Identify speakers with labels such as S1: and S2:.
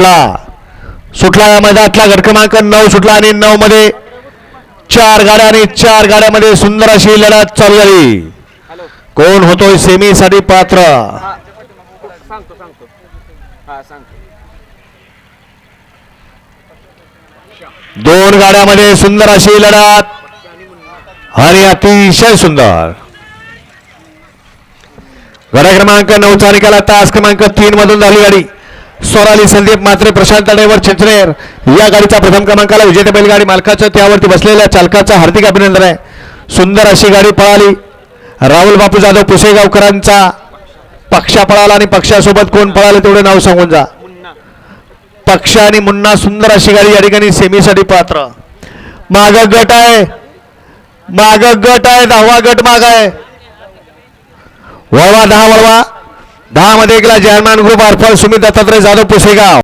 S1: सुटला. या मैदानातला गट क्रमांक नऊ सुटला आणि नऊ मध्ये चार गाड्या आणि चार गाड्यामध्ये सुंदर अशी लढत चालू झाली. कोण होतोय सेमी साठी पात्र? दोन गाड्यामध्ये सुंदर अशी लढत आणि अतिशय सुंदर. गाड्या क्रमांक नऊचा निकाला तास क्रमांक तीन मधून झाली गाडी. सोराली संदीप मात्रे प्रशांत ड्रायव्हर चिंचनेर. या गाडीचा प्रथम क्रमांकाला विजेते बैलगाडी मालकाचं त्यावरती बसलेल्या चालकाचं हार्दिक अभिनंदन आहे. सुंदर अशी गाडी पळाली. राहुल बापू जाधव पुसेगावकरांचा पक्षा पळाला आणि पक्षासोबत कोण पळाले तेवढे नाव सांगून जा. पक्ष आणि मुन्ना सुंदर अशी गाडी या ठिकाणी सेमीसाठी पात्र. माग गट आहे. माग गट आहे. दहावा गट माग आहे. वळवा दहा वळवा. दहामध्ये एकला गेला जयमान ग्रुप आरफळ सुमित दत्तात्रय जाधव पुसेगाव.